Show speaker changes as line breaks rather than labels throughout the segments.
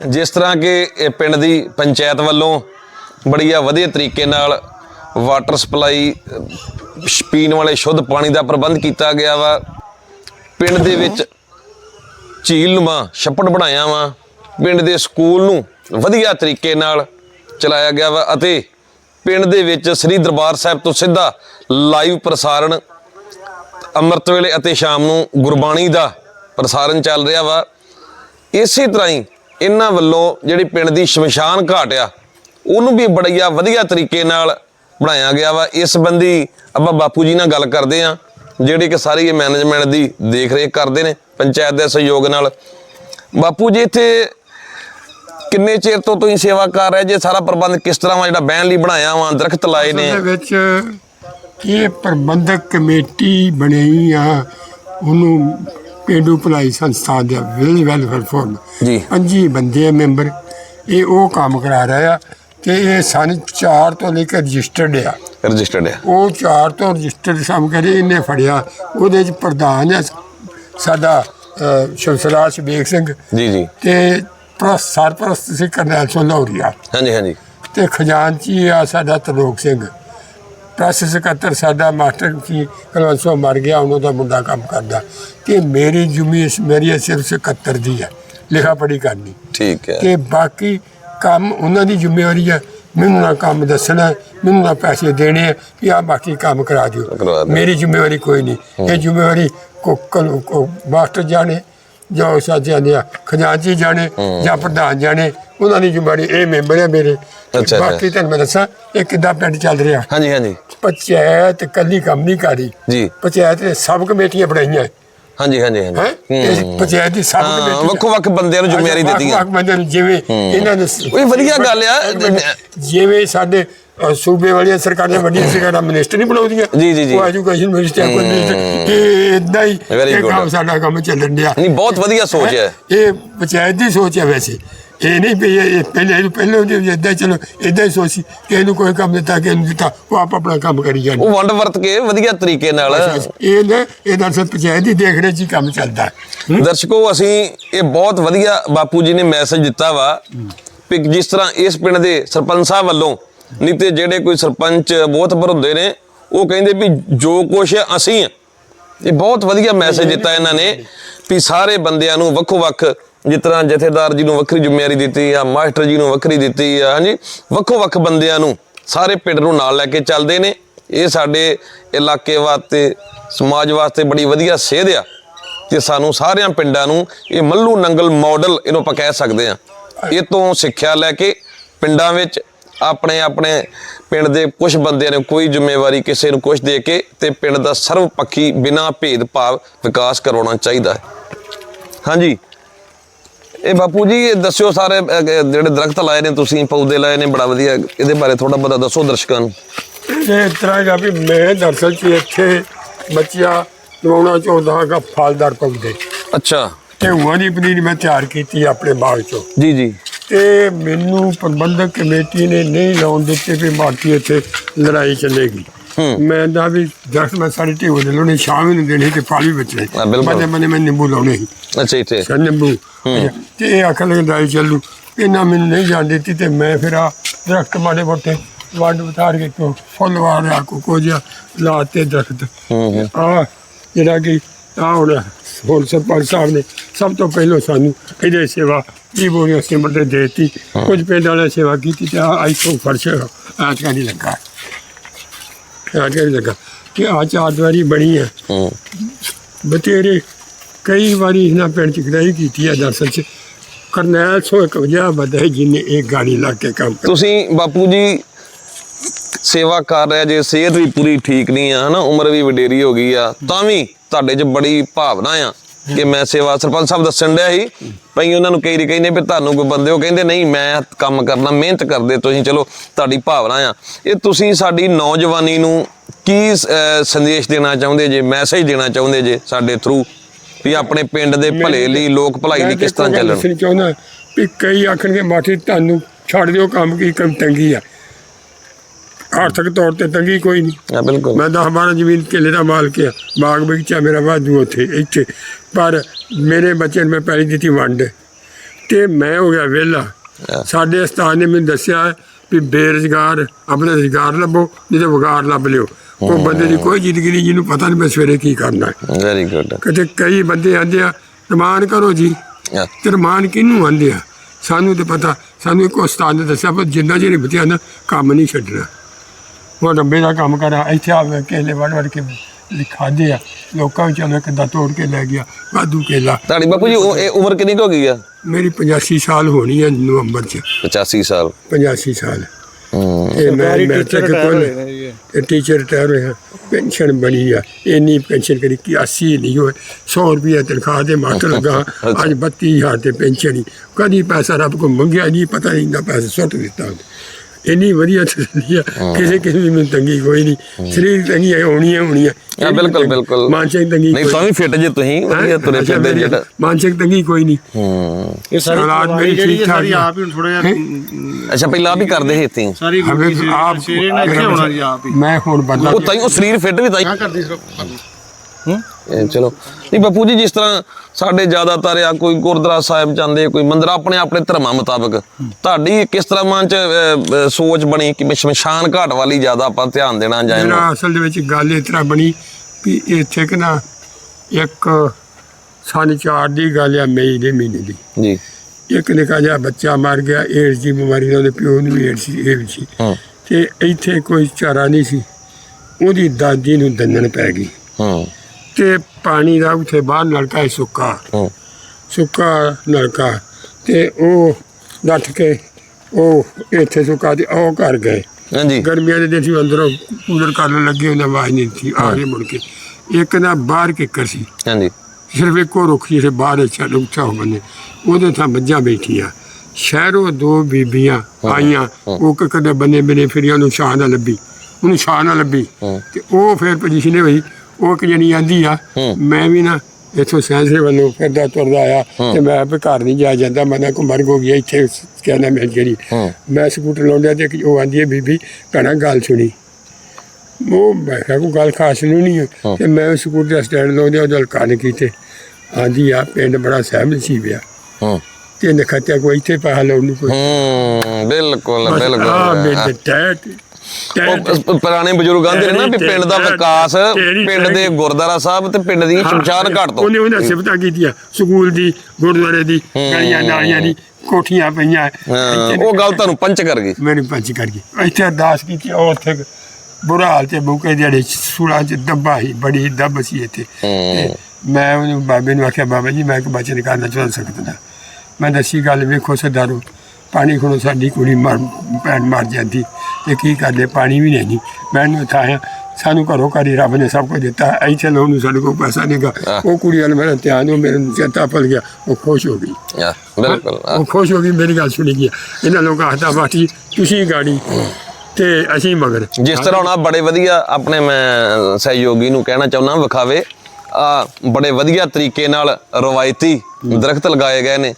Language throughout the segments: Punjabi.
ਜਿਸ ਤਰ੍ਹਾਂ ਕਿ ਪਿੰਡ ਦੀ ਪੰਚਾਇਤ ਵੱਲੋਂ ਬੜੀਆ ਵਧੀਆ ਤਰੀਕੇ ਨਾਲ ਵਾਟਰ ਸਪਲਾਈ ਪੀਣ ਵਾਲੇ ਸ਼ੁੱਧ ਪਾਣੀ ਦਾ ਪ੍ਰਬੰਧ ਕੀਤਾ ਗਿਆ ਵਾ। ਪਿੰਡ ਦੇ ਵਿੱਚ ਝੀਲ ਨੂੰਮਾ ਛੱਪੜ ਬਣਾਇਆ ਵਾ। ਪਿੰਡ ਦੇ ਸਕੂਲ ਨੂੰ ਵਧੀਆ ਤਰੀਕੇ ਨਾਲ ਚਲਾਇਆ ਗਿਆ ਵਾ ਅਤੇ ਪਿੰਡ ਦੇ ਵਿੱਚ ਸ੍ਰੀ ਦਰਬਾਰ ਸਾਹਿਬ ਤੋਂ ਸਿੱਧਾ ਲਾਈਵ ਪ੍ਰਸਾਰਣ ਅੰਮ੍ਰਿਤ ਵੇਲੇ ਅਤੇ ਸ਼ਾਮ ਨੂੰ ਗੁਰਬਾਣੀ ਦਾ ਪ੍ਰਸਾਰਣ ਚੱਲ ਰਿਹਾ ਵਾ। ਇਸੇ ਤਰ੍ਹਾਂ ਹੀ ਇਹਨਾਂ ਵੱਲੋਂ ਜਿਹੜੀ ਪਿੰਡ ਦੀ ਸ਼ਮਸ਼ਾਨ ਘਾਟ ਆ, ਉਹਨੂੰ ਵੀ ਬੜੀਆ ਵਧੀਆ ਤਰੀਕੇ ਨਾਲ ਬਣਾਇਆ ਗਿਆ ਵਾ। ਇਸ ਸੰਬੰਧੀ ਆਪਾਂ ਬਾਪੂ ਜੀ ਨਾਲ ਗੱਲ ਕਰਦੇ ਆ, ਜਿਹੜੇ ਕਿ ਸਾਰੀ ਇਹ ਮੈਨੇਜਮੈਂਟ ਦੀ ਦੇਖ ਰੇਖ ਕਰਦੇ ਨੇ, ਪੰਚਾਇਤ ਦੇ ਸਹਿਯੋਗ ਨਾਲ। ਬਾਪੂ ਜੀ, ਇੱਥੇ ਕਿੰਨੇ ਚਿਰ ਤੋਂ ਤੁਸੀਂ ਸੇਵਾ ਕਰ ਰਹੇ? ਜੇ ਸਾਰਾ ਪ੍ਰਬੰਧ ਕਿਸ ਤਰ੍ਹਾਂ ਵਾ, ਜਿਹੜਾ ਬਹਿਣ ਲਈ ਬਣਾਇਆ ਵਾ, ਦਰਖਤ ਲਾਏ ਨੇ?
ਦੇ ਵਿੱਚ ਇਹ ਪ੍ਰਬੰਧਕ ਕਮੇਟੀ ਬਣਾਈ ਆ, ਉਹਨੂੰ ਪੇਂਡੂ ਭਲਾਈ ਸੰਸਥਾ ਦੇ ਵਿਲ ਵੈਲਫੇਅਰ ਫੋਰਮ
ਜੀ।
ਪੰਜੀ ਬੰਦੇ ਆ ਮੈਂਬਰ। ਇਹ ਉਹ ਕੰਮ ਕਰਾ ਰਹੇ ਆ ਤੇ ਇਹ ਸਨ 4 ਤੋਂ ਲੈ ਕੇ ਰਜਿਸਟਰਡ ਆ।
ਰਜਿਸਟਰਡ ਆ।
ਉਹ 4 ਤੋਂ ਰਜਿਸਟਰਡ ਕੰਮ ਕਰੇ ਇਹਨੇ ਫੜਿਆ। ਉਹਦੇ ਚ ਪ੍ਰਧਾਨ ਆ ਸਾਡਾ ਸ਼ਮਸਰਾਜ ਸ਼ਬੀਕ ਸਿੰਘ।
ਜੀ ਜੀ।
ਤੇ ਪ੍ਰਸ ਸਰਪ੍ਰਸਤ ਸੀ ਕਰਨੈਲ ਸਿੰਘ ਲੌਰੀਆ
ਹਾਂਜੀ ਹਾਂਜੀ।
ਤੇ ਖਜ਼ਾਨਚੀ ਆ ਸਾਡਾ ਤਰਲੋਕ ਸਿੰਘ। ਪ੍ਰੈਸ ਸਕੱਤਰ ਸਾਡਾ ਮਾਸਟਰ ਸੀ ਕਲਵੰਸੋ ਮਰ ਗਿਆ ਉਹਨਾਂ ਦਾ ਮੁੰਡਾ ਕੰਮ ਕਰਦਾ। ਤੇ ਮੇਰੀ ਜ਼ਿੰਮੇ ਮੇਰੀ ਸਿਰਫ ਸਕੱਤਰ ਦੀ ਹੈ ਲਿਖਾ ਪੜੀ ਕਰਨੀ।
ਠੀਕ ਹੈ।
ਤੇ ਬਾਕੀ ਕੰਮ ਉਹਨਾਂ ਦੀ ਜ਼ਿੰਮੇਵਾਰੀ ਹੈ ਮੈਨੂੰ ਨਾ ਕੰਮ ਦੱਸਣਾ ਮੈਨੂੰ ਨਾ ਪੈਸੇ ਦੇਣੇ ਕਿ ਆ ਬਾਕੀ ਕੰਮ ਕਰਾ ਦਿਓ। ਮੇਰੀ ਜ਼ਿੰਮੇਵਾਰੀ ਕੋਈ ਨਹੀਂ। ਇਹ ਜ਼ਿੰਮੇਵਾਰੀ ਕੋ ਕਲ ਕੋ ਮਾਸਟਰ ਜਾਣੇ ਜਾਂ ਸਾਥੀਆਂ ਦੇ ਖਜ਼ਾਨਚੀ ਜਾਣੇ ਜਾਂ ਪ੍ਰਧਾਨ ਜਾਣੇ ਉਹਨਾਂ ਦੀ ਜ਼ਿੰਮੇਵਾਰੀ ਇਹ ਮੈਂਬਰ ਹੈ ਮੇਰੇ।
ਅੱਛਾ, ਅੱਛਾ।
ਬਾਕੀ ਤੁਹਾਨੂੰ ਮੈਂ ਦੱਸਾਂ ਇਹ ਕਿੱਦਾਂ ਪਿੰਡ ਚੱਲ ਰਿਹਾ?
ਹਾਂਜੀ ਹਾਂਜੀ।
ਪੰਚਾਇਤ ਕੱਲੀ ਕੰਮ ਨਹੀਂ ਕਰੀ
ਜੀ।
ਪੰਚਾਇਤ ਨੇ ਸਭ ਕਮੇਟੀਆਂ ਬਣਾਈਆਂ।
ਹਾਂਜੀ ਹਾਂਜੀ ਹਾਂਜੀ।
ਹੈ?
ਹੂੰ।
ਪੰਚਾਇਤ ਦੀ ਸਭ
ਹਾਂ,
ਕਮੇਟੀਆਂ।
ਵੱਖੋ-ਵੱਖ ਬੰਦਿਆਂ ਨੂੰ ਜ਼ਿੰਮੇਵਾਰੀ ਦਿੱਤੀਆਂ।
ਵੱਖ-ਵੱਖ ਬੰਦਿਆਂ ਨੂੰ ਜਿਵੇਂ ਇਹਨਾਂ ਨੇ
ਉਹ ਇਹ ਵਧੀਆ ਗੱਲ ਆ।
ਜਿਵੇਂ ਸਾਡੇ ਅ, ਸੂਬੇ ਵਾਲੀਆਂ ਸਰਕਾਰਾਂ ਵੱਡੀਆਂ ਸਰਕਾਰਾਂ ਮਿਨਿਸਟਰ ਨਹੀਂ ਬਣਾਉਂਦੀਆਂ।
ਜੀ, ਜੀ, ਜੀ।
ਉਹ ਐਜੂਕੇਸ਼ਨ ਮਿਨਿਸਟਰ ਕੋਈ ਮਿਨਿਸਟਰ ਇਹ ਇਦਾਂ ਹੀ
Very
ਇਹ
good.
ਕੰਮ ਸਾਡਾ ਕੰਮ ਚੱਲਣ ਡਿਆ।
ਨਹੀਂ ਬਹੁਤ ਵਧੀਆ ਸੋਚ ਹੈ।
ਇਹ ਪੰਚਾਇਤ ਦੀ ਸੋਚ ਹੈ ਵੈਸੇ। ਇਹ ਨਹੀਂ ਵੀ ਇਹ ਇਹ ਪਹਿਲੇ ਇਹਨੂੰ ਪਹਿਲੇ ਉਹਦੀ ਇਦਾਂ ਚਲੋ ਇਦਾਂ ਹੀ ਸੋਚੀ ਕਿ ਇਹਨੂੰ ਕੋਈ ਕੰਮ ਦਿੱਤਾ ਕਿ ਇਹਨੂੰ ਦਿੱਤਾ ਉਹ ਆਪ ਆਪਣਾ ਕੰਮ ਕਰੀ ਜਾਂਦੇ
ਉਹ ਵੰਡ ਵਰਤ ਕੇ ਵਧੀਆ ਤਰੀਕੇ ਨਾਲ
ਇਹ ਨੇ ਇਹ ਦਰਸਲ ਪੰਚਾਇਤ ਦੀ ਦੇਖ ਰੇਖ 'ਚ ਹੀ ਕੰਮ ਚੱਲਦਾ ਹੈ।
ਦਰਸ਼ਕੋ ਅਸੀਂ ਇਹ ਬਹੁਤ ਵਧੀਆ ਬਾਪੂ ਜੀ ਨੇ ਮੈਸੇਜ ਦਿੱਤਾ ਵਾ ਕਿ ਜਿਸ ਤਰ੍ਹਾਂ ਇਸ ਪਿੰਡ ਦੇ ਸਰਪੰਚ ਸਾਹਿਬ ਵੱਲੋਂ ਨਹੀਂ ਤੇ ਜਿਹੜੇ ਕੋਈ ਸਰਪੰਚ ਬਹੁਤ ਹੁੰਦੇ ਨੇ ਉਹ ਕਹਿੰਦੇ ਵੀ ਜੋ ਕੁਛ ਅਸੀਂ ਇਹ ਬਹੁਤ ਵਧੀਆ ਮੈਸੇਜ ਦਿੱਤਾ ਇਹਨਾਂ ਨੇ ਵੀ ਸਾਰੇ ਬੰਦਿਆਂ ਨੂੰ ਵੱਖੋ ਵੱਖ ਜਿਸ ਤਰ੍ਹਾਂ ਜਥੇਦਾਰ ਜੀ ਨੂੰ ਵੱਖਰੀ ਜ਼ਿੰਮੇਵਾਰੀ ਦਿੱਤੀ ਆ, ਮਾਸਟਰ ਜੀ ਨੂੰ ਵੱਖਰੀ ਦਿੱਤੀ ਆ, ਹਾਂਜੀ? ਵੱਖੋ ਵੱਖ ਬੰਦਿਆਂ ਨੂੰ ਸਾਰੇ ਪਿੰਡ ਨੂੰ ਨਾਲ ਲੈ ਕੇ ਚੱਲਦੇ ਨੇ। ਇਹ ਸਾਡੇ ਇਲਾਕੇ ਵਾਸਤੇ, ਸਮਾਜ ਵਾਸਤੇ ਬੜੀ ਵਧੀਆ ਸੇਧ ਆ ਤੇ ਸਾਨੂੰ ਸਾਰਿਆਂ ਪਿੰਡਾਂ ਨੂੰ ਇਹ ਮੱਲੂ ਨੰਗਲ ਮਾਡਲ ਇਹਨੂੰ ਆਪਾਂ ਕਹਿ ਸਕਦੇ ਆ। ਇਹ ਤੋਂ ਸਿੱਖਿਆ ਲੈ ਕੇ ਪਿੰਡਾਂ ਵਿੱਚ ਆਪਣੇ ਆਪਣੇ ਪਿੰਡ ਦੇ ਕੁਝ ਬੰਦਿਆਂ ਨੇ ਕੋਈ ਜ਼ਿੰਮੇਵਾਰੀ ਕਿਸੇ ਨੂੰ ਕੁਝ ਦੇ ਕੇ ਤੇ ਪਿੰਡ ਦਾ ਸਰਵ ਪੱਖੀ ਬਿਨਾਂ ਭੇਦਭਾਵ ਵਿਕਾਸ ਕਰਵਾਉਣਾ ਚਾਹੀਦਾ ਹੈ। ਹਾਂਜੀ? ਇਹ ਬਾਪੂ ਜੀ ਇਹ ਦੱਸਿਓ ਸਾਰੇ ਅਹ, ਜਿਹੜੇ ਦਰਖਤ ਲਾਏ ਨੇ ਤੁਸੀਂ ਪੌਦੇ ਲਾਏ ਨੇ ਬੜਾ ਵਧੀਆ ਇਹਦੇ ਬਾਰੇ ਥੋੜਾ ਬਹੁਤਾ ਦੱਸੋ ਦਰਸ਼ਕਾਂ ਨੂੰ।
ਇਹ ਇਸ ਤਰ੍ਹਾਂ ਹੈਗਾ ਵੀ ਮੈਂ ਦਰਸਲ ਚ ਇੱਥੇ ਬੱਚਿਆ ਲਵਾਉਣਾ ਚਾਹੁੰਦਾ ਹਾਂ ਫਲਦਾਰ ਪੌਦੇ।
ਅੱਛਾ।
ਤੇ ਹੁਆਂ ਦੀ ਪਨੀਰ ਮੈਂ ਤਿਆਰ ਕੀਤੀ ਆਪਣੇ ਬਾਗ ਚੋਂ।
ਜੀ ਜੀ।
ਤੇ ਮੈਨੂੰ ਪ੍ਰਬੰਧਕ ਕਮੇਟੀ ਨੇ ਨਹੀਂ ਲਾਉਣ ਦਿੱਤੇ ਵੀ ਬਾਕੀ ਇੱਥੇ ਲੜਾਈ ਚੱਲੇਗੀ। ਮੈਂ ਦਾ ਵੀ ਦਰਖਤ ਮੈਂ ਸਾਰੀ ਢੇਉ ਦੇ ਲਾਉਣੇ ਸ਼ਾਮ ਨੂੰ ਦੇਣੇ ਤੇ ਫਲ ਵੀ ਬਚਣੇ।
ਹਾਂ, ਬਿਲਕੁਲ।
ਬੰਦੇ ਮੈਂ ਨਿੰਬੂ ਲਾਉਣੇ ਸੀ।
ਅੱਛਾ ਇੱਥੇ
ਸਰ ਨਿੰਬੂ। ਤੇ ਇਹ ਆਖਣ ਲੱਗੇ ਲੜਾਈ ਚੱਲੂ। ਇਹਨਾਂ ਮੈਨੂੰ ਨਹੀਂ ਜਾਣ ਦਿੱਤੀ ਤੇ ਮੈਂ ਫਿਰ ਆ ਦਰਖਤ ਮਾੜੇ ਮੋਟੇ ਵੰਡ ਉਤਾਰ ਕੇ ਕੋ ਫੁੱਲ ਵਾਲਿਆ ਕੋ ਕੋ ਜਿਹਾ ਲਾਤੇ ਦਰਖਤ। ਆ ਜਿਹੜਾ ਕਿ ਆ ਹੁਣ ਹੁਣ ਸਰਪੰਚ ਸਾਹਿਬ ਨੇ ਸਭ ਤੋਂ ਪਹਿਲਾਂ ਸਾਨੂੰ ਇਹਦੇ ਸੇਵਾ ਵੀ ਬੋਰੀਆਂ ਸਿਮਰ ਦੇ ਦੇਤੀ। ਕੁਝ ਪਿੰਡ ਵਾਲੇ ਸੇਵਾ ਕੀਤੀ ਤੇ ਆ ਇੱਥੋਂ ਫਰਸ਼ ਆਜ ਕਾ ਨਹੀਂ ਲੱਗਾ। ਆਜ ਕਾ ਲੱਗਾ ਕਿ ਆ ਚਾਰ ਦੀਵਾਰੀ ਬਣੀ ਹੈ
ਹੂੰ।
ਬਤੇਰੇ ਕਈ ਵਾਰੀ ਇਹਨਾਂ ਪਿੰਡ ਚ ਗ੍ਰਾਈ ਕੀਤੀ ਹੈ ਦਰਸਲ ਚ। ਕਰਨੈਲ ਸੋ ਇੱਕ ਵਜ੍ਹਾ ਬਦੈ ਜਿਹਨੇ ਇੱਕ ਗਾੜੀ ਲਾ ਕੇ ਕੰਮ ਕਰ।
ਤੁਸੀਂ ਬਾਪੂ ਜੀ ਸੇਵਾ ਕਰ ਰਿਹਾ ਜੇ ਸਿਹਤ ਵੀ ਪੂਰੀ ਠੀਕ ਨਹੀਂ ਆ ਹਨਾ ਉਮਰ ਵੀ ਵਡੇਰੀ ਹੋ ਗਈ ਆ ਤਾਂ ਵੀ ਤੁਹਾਡੇ 'ਚ ਬੜੀ ਭਾਵਨਾ ਆ। ਕਿ ਮੈਂ ਸੇਵਾ ਸਰਪੰਚ ਸਾਹਿਬ ਦੱਸਣ ਡਿਆ ਸੀ ਪਈ ਉਹਨਾਂ ਨੂੰ ਕਈ ਰੀ ਕਹਿੰਦੇ ਵੀ ਤੁਹਾਨੂੰ ਕੋਈ ਬੰਦੇ ਉਹ ਕਹਿੰਦੇ ਨਹੀਂ ਮੈਂ ਕੰਮ ਕਰਨਾ ਮਿਹਨਤ ਕਰਦੇ ਤੁਸੀਂ ਚਲੋ ਤੁਹਾਡੀ ਭਾਵਨਾ ਆ। ਇਹ ਤੁਸੀਂ ਸਾਡੀ ਨੌਜਵਾਨੀ ਨੂੰ ਕੀ ਸੰਦੇਸ਼ ਦੇਣਾ ਚਾਹੁੰਦੇ ਜੇ ਮੈਸੇਜ ਦੇਣਾ ਚਾਹੁੰਦੇ ਜੇ ਸਾਡੇ ਥਰੂ ਵੀ ਆਪਣੇ ਪਿੰਡ ਦੇ ਭਲੇ ਲਈ ਲੋਕ ਭਲਾਈ ਲਈ ਕਿਸ ਤਰ੍ਹਾਂ ਚੱਲਣ?
ਚਾਹੁੰਦਾ ਵੀ ਕਈ ਆਖਣਗੇ ਮਾਠੀ ਤੁਹਾਨੂੰ ਛੱਡ ਦਿਓ ਕੰਮ ਕੀ ਕੰਮ ਤੰਗੀ ਆ। ਆਰਥਿਕ ਤੌਰ ਤੇ ਤੰਗੀ ਕੋਈ ਨਹੀਂ।
ਆ ਬਿਲਕੁਲ।
ਮੈਂ ਦਸ ਬਾਰਾਂ ਜ਼ਮੀਨ ਕਿੱਲੇ ਦਾ ਮਾਲਕ ਆ ਬਾਗ ਬਗੀਚਾ ਮੇਰਾ ਵਾਧੂ ਉੱਥੇ ਇੱਥੇ। ਪਰ ਮੇਰੇ ਬੱਚੇ ਨੂੰ ਮੈਂ ਪਹਿਲੀ ਦਿੱਤੀ ਵੰਡ। ਤੇ ਮੈਂ ਹੋ ਗਿਆ ਵਿਹਲਾ।
ਹਾਂ।
ਸਾਡੇ ਉਸਤਾਦ ਨੇ ਮੈਨੂੰ ਦੱਸਿਆ ਹੈ ਵੀ ਬੇਰੁਜ਼ਗਾਰ ਆਪਣਾ ਰੁਜ਼ਗਾਰ ਲੱਭੋ ਨਹੀਂ ਤੇ ਵਗਾਰ ਲੱਭ ਲਿਓ। ਉਹ ਬੰਦੇ ਦੀ ਕੋਈ ਜ਼ਿੰਦਗੀ ਨਹੀਂ ਜਿਹਨੂੰ ਪਤਾ ਨਹੀਂ ਮੈਂ ਸਵੇਰੇ ਕੀ ਕਰਨਾ। ਹੈ
ਵੈਰੀ ਗੁੱਡ
ਕਿਤੇ ਕਈ ਬੰਦੇ ਆਂਦੇ ਆ ਰਮਾਨ ਕਰੋ ਜੀ। ਤੇ ਰਮਾਨ ਕਿਹਨੂੰ ਆਂਦੇ ਆ? ਸਾਨੂੰ ਤੇ ਪਤਾ ਸਾਨੂੰ ਇੱਕ ਉਸਤਾਦ ਨੇ ਦੱਸਿਆ ਪਰ ਜਿੰਨਾ ਚਿਰ ਬਤਿਆ ਨਾ ਕੰਮ ਨਹੀਂ ਛੱਡਣਾ। ਉਹ ਡੱਬੇ ਦਾ ਕੰਮ ਕਰਾ ਇੱਥੇ ਆ ਕੇ ਕੇਲੇ ਵੜ ਵੜ ਕੇ ਲਿਖਾਦੇ ਆ। ਲੋਕਾਂ ਵਿੱਚ ਇੱਕ ਦਾ ਤੋੜ ਕੇ ਲੈ ਗਿਆ ਵਾਧੂ ਕੇਲਾ।
ਤੁਹਾਡੀ ਬਾਪੂ ਜੀ ਉਹ ਇਹ ਉਮਰ ਕਿੰਨੀ ਕੁ ਹੋ ਗਈ ਆ?
ਮੇਰੀ 85 ਸਾਲ ਹੋਣੀ ਹੈ ਨਵੰਬਰ ਚ।
85 ਸਾਲ।
85 ਸਾਲ। ਇਹ ਮੈਂ ਮੈਂ
ਟੀਚਰ
ਤੱਕ ਕੋਲ
ਇਹ।
ਤੇ ਟੀਚਰ ਰਿਟਾਇਰ ਹੋਇਆ ਪੈਨਸ਼ਨ ਬਣੀ ਆ। ਇੰਨੀ ਪੈਨਸ਼ਨ ਕਰੀ ਕਿ 80 ਨਹੀਂ ਹੋਏ। 100 ਰੁਪਏ ਤਨਖਾਹ ਦੇ ਮਾਸਟਰ ਲੱਗਾ। ਅੱਜ 32000 ਤੇ ਪੈਨਸ਼ਨ ਹੀ। ਕਦੀ ਪੈਸਾ ਰੱਬ ਕੋ ਮੰਗਿਆ ਨਹੀਂ ਪਤਾ ਨਹੀਂ ਨਾ ਪੈਸਾ ਸੁੱਟ ਦਿੱਤਾ ਉਹਨੇ। ਇੰਨੀ ਵਧੀਆ ਤਸੱਲੀ ਆ। ਕਿਸੇ ਕਿਸੇ ਦੀ ਮੈਨੂੰ ਤੰਗੀ ਕੋਈ ਨਹੀਂ। ਸਰੀਰ ਤੰਗੀ ਹੋਣੀ ਹੈ ਹੋਣੀ ਹੈ
ਹਾਂ, ਬਿਲਕੁਲ, ਬਿਲਕੁਲ।
ਮਾਨਸਿਕ ਤੰਗੀ
ਨਹੀਂ ਤਾਂ ਵੀ ਫਿੱਟ ਜੇ ਤੁਸੀਂ ਵਧੀਆ ਤੁਰੇ ਫਿਰਦੇ ਜਿਹੜਾ।
ਮਾਨਸਿਕ ਤੰਗੀ ਕੋਈ ਨਹੀਂ।
ਹੂੰ।
ਇਹ ਸਾਰੀ
ਔਲਾਦ
ਦਵਾਈ
ਮੇਰੀ
ਜਿਹੜੀ ਹੈ
ਠੀਕ-ਠਾਕ
ਸਾਰੀ। ਆਪ ਹੀ ਹੁਣ ਥੋੜਾ ਜਿਹਾ
ਅੱਛਾ ਪਹਿਲਾਂ ਆਪ ਹੀ ਕਰਦੇ ਸੀ ਇੱਥੇ ਹੀ।
ਸਾਰੀ
ਆਪ
ਸਵੇਰੇ ਨਾਲ ਇੱਥੇ ਹੋਣਾ ਜੀ ਆਪ ਹੀ।
ਮੈਂ ਹੁਣ ਬੰਦਾ
ਉਹ ਤਾਂ ਹੀ ਉਹ ਸਰੀਰ ਫਿੱਟ ਵੀ ਤਾਂ ਹੀ
ਹਾਂ ਕਰਦੇ ਹੂੰ?
ਇਹ ਚਲੋ। ਨਹੀਂ ਬਾਪੂ ਜੀ ਜਿਸ ਤਰ੍ਹਾਂ ਸਾਡੇ ਜ਼ਿਆਦਾਤਰ ਆ ਕੋਈ ਗੁਰਦੁਆਰਾ ਸਾਹਿਬ ਜਾਂਦੇ ਕੋਈ ਮੰਦਿਰ ਆਪਣੇ ਆਪਣੇ ਧਰਮਾਂ ਮੁਤਾਬਕ ਤੁਹਾਡੀ ਕਿਸ ਤਰ੍ਹਾਂ ਮਨ ਚ ਅਹ, ਅਹ, ਸੋਚ ਬਣੀ ਕਿ ਸ਼ਮਸ਼ਾਨ ਘਾਟ ਵਾਲੀ ਜ਼ਿਆਦਾ ਆਪਾਂ ਧਿਆਨ ਦੇਣਾ ਜਾਂ ਇਹਨੂੰ?
ਮੇਰਾ ਅਸਲ ਦੇ ਵਿੱਚ ਗੱਲ ਇਸ ਤਰ੍ਹਾਂ ਬਣੀ ਵੀ ਇੱਥੇ ਕਿ ਨਾ ਇੱਕ ਸਨ ਚਾਰ ਦੀ ਗੱਲ ਆ ਮਈ ਦੇ ਮਹੀਨੇ ਦੀ।
ਜੀ।
ਇੱਕ ਨਿੱਕਾ ਜਿਹਾ ਬੱਚਾ ਮਰ ਗਿਆ ਏਡਸ ਦੀ ਬਿਮਾਰੀ ਨਾਲ ਉਹਦੇ ਪਿਓ ਨੂੰ ਵੀ ਏਡਸ ਸੀ ਇਹ ਵੀ ਸੀ।
ਹੂੰ।
ਤੇ ਇੱਥੇ ਕੋਈ ਚਾਰਾ ਨਹੀਂ ਸੀ ਉਹਦੀ ਦਾਦੀ ਨੂੰ ਦੰਦਣ ਪੈ ਗਈ।
ਹੂੰ।
ਤੇ ਪਾਣੀ ਦਾ ਉੱਥੇ ਬਾਹਰ ਨਲਕਾ ਹੈ ਸੁੱਕਾ।
ਹੂੰ।
ਸੁੱਕਾ ਨਲਕਾ ਤੇ ਉਹ ਨੱਠ ਕੇ ਉਹ ਇੱਥੇ ਸੁੱਕਾ ਤੇ ਉਹ ਘਰ ਗਏ।
ਹਾਂਜੀ।
ਗਰਮੀਆਂ ਦੇ ਦਿਨ ਸੀ ਅੰਦਰੋਂ ਕੂਲਰ ਕਰਨ ਲੱਗੇ ਉਹਨਾਂ ਆਵਾਜ਼ ਨਹੀਂ ਸੀ ਆ ਕੇ ਮੁੜ ਕੇ। ਇੱਕ ਨਾ ਬਾਹਰ ਕਿੱਕਰ ਸੀ।
ਹਾਂਜੀ।
ਸਿਰਫ ਇੱਕੋ ਰੁੱਖ ਸੀ ਬਾਹਰ ਛੱਡ ਉੱਚਾ ਹੋ ਬੰਨੇ। ਉਹਦੇ ਥਾਂ ਮੱਝਾਂ ਬੈਠੀਆਂ। ਸ਼ਹਿਰੋਂ ਦੋ ਬੀਬੀਆਂ ਆਈਆਂ। ਉਹ ਕਿੱਕਰ ਦੇ ਬੰਨੇ ਬੰਨੇ ਫਿਰੀਆਂ ਨੂੰ ਛਾਂ ਨਾ ਲੱਭੀ। ਉਹਨੂੰ ਛਾਂ ਨਾ ਲੱਭੀ। ਤੇ ਉਹ ਫਿਰ ਪੋਜੀਸ਼ਨ ਹੋਈ ਉਹ ਇੱਕ ਜਣੀ ਆਂਦੀ ਆ। ਮੈਂ ਵੀ ਨਾ ਇੱਥੋਂ ਸੈਂਸਰੇ ਵੱਲੋਂ ਫਿਰਦਾ ਤੁਰਦਾ ਆਇਆ ਤੇ ਮੈਂ ਆਪੇ ਘਰ ਨਹੀਂ ਜਾ ਜਾਂਦਾ ਮੈਂ ਨਾ ਕੋ ਮਰਗ ਹੋ ਗਿਆ ਇੱਥੇ ਕਹਿੰਦਾ ਮੈਂ ਜਿਹੜੀ। ਮੈਂ ਸਕੂਟਰ ਲਾਉਂਦਾ ਤੇ ਉਹ ਆਂਦੀ ਹੈ ਬੀਬੀ ਭੈਣਾ ਗੱਲ ਸੁਣੀ। ਉਹ ਮੈਂ ਕਿਹਾ ਕੋਈ ਗੱਲ ਖਾਸ ਨਹੀਂ ਨਹੀਂ ਹੈ। ਤੇ ਮੈਂ ਸਕੂਟਰ ਦਾ ਸਟੈਂਡ ਲਾਉਂਦੇ ਉਹ ਦਲ ਕੰਨ ਕੀਤੇ। ਆਂਦੀ ਆ ਪਿੰਡ ਬੜਾ ਸਹਿਮਤ ਸੀ ਪਿਆ
ਹੂੰ।
ਨਖਤਿਆ ਕੋਈ ਇੱਥੇ ਪਾ ਲਾਉਣ ਨੂੰ ਕੋਈ।
ਹੂੰ ਬਿਲਕੁਲ
ਆ
ਬਿਲਕੁਲ।
ਮੇਰੇ ਟੈਟ ਟੈਟ।
ਉਹ ਪੁਰਾਣੇ ਬਜ਼ੁਰਗ ਆਂਦੇ ਨੇ ਨਾ ਵੀ ਪਿੰਡ ਦਾ ਵਿਕਾਸ ਪਿੰਡ ਦੇ ਗੁਰਦੁਆਰਾ ਸਾਹਿਬ ਤੇ ਪਿੰਡ ਦੀ ਸ਼ਮਸ਼ਾਨ ਘਾਟ ਤੋਂ।
ਉਹਨੇ ਉਹਨਾਂ ਸਿਫਤਾਂ ਕੀਤੀਆਂ ਸਕੂਲ ਦੀ ਗੁਰਦੁਆਰੇ ਦੀ ਗਲੀਆਂ ਨਾਲੀਆਂ ਦੀ ਕੋਠੀਆਂ ਪਈਆਂ।
ਹਾਂ, ਉਹ ਗੱਲ ਤੁਹਾਨੂੰ ਪੰਚ ਕਰ ਗਈ।
ਮੈਨੂੰ ਪੰਜ ਕਰ ਗਈ। ਇੱਥੇ ਅਰਦਾਸ ਕੀਤੀ ਉਹ ਉੱਥੇ ਬੁਰਾ ਹਾਲ ਤੇ ਬੁਕੇ ਜਿਹੜੇ ਸੂਲਾਂ ਚ ਦੱਬਾ ਹੀ ਬੜੀ ਦੱਬ ਸੀ ਇੱਥੇ। ਤੇ ਮੈਂ ਉਹਨੂੰ ਬਾਬੇ ਨੂੰ ਆਖਿਆ ਬਾਬਾ ਜੀ ਮੈਂ ਇੱਕ ਬੱਚੇ ਨਿਕਾਲਣਾ ਚਾਹ ਸਕਦਾ। ਮੈਂ ਦੱਸੀ ਗੱਲ ਵੇਖੋ ਸਰਦਾਰੋ ਪਾਣੀ ਖਣੋ ਸਾਡੀ ਕੁੜੀ ਮਰ ਭੈਣ ਮਰ ਜਾਂਦੀ ਤੇ ਕੀ ਕਰਦੇ ਪਾਣੀ ਵੀ ਨਹੀਂ ਮੈਂ ਇਹਨੂੰ ਉਠਾਇਆ ਸਾਨੂੰ ਘਰੋਂ ਘਰੀ ਰੱਬ ਨੇ ਸਭ ਕੁਝ ਦਿੱਤਾ ਇੱਥੇ ਲੋਕ ਨੂੰ ਸਾਡੇ ਕੋਲ ਪੈਸਾ ਨਹੀਂਗਾ ਉਹ ਕੁੜੀ ਵੱਲ ਮੇਰਾ ਧਿਆਨ ਉਹ ਮੇਰੇ ਨੂੰ ਚੇਤਾ ਭੁੱਲ ਗਿਆ ਉਹ ਖੁਸ਼ ਹੋ ਗਈ।
ਆ ਬਿਲਕੁਲ ਆ,
ਉਹ ਖੁਸ਼ ਹੋ ਗਈ ਮੇਰੀ ਗੱਲ ਸੁਣੀ ਗਈ। ਇਹਨਾਂ ਲੋਕਾਂ ਹੱਥਾਂ ਬਾਟੀ ਤੁਸੀਂ ਗਾੜੀ ਤੇ ਅਸੀਂ ਮਗਰ।
ਜਿਸ ਤਰ੍ਹਾਂ ਹੁਣ ਆਹ ਬੜੇ ਵਧੀਆ ਆਪਣੇ ਮੈਂ ਸਹਿਯੋਗੀ ਨੂੰ ਕਹਿਣਾ ਚਾਹੁੰਦਾ ਵਿਖਾਵੇ ਆ ਬੜੇ ਵਧੀਆ ਤਰੀਕੇ ਨਾਲ ਰਵਾਇਤੀ ਦਰਖਤ ਲਗਾਏ ਗਏ ਨੇ।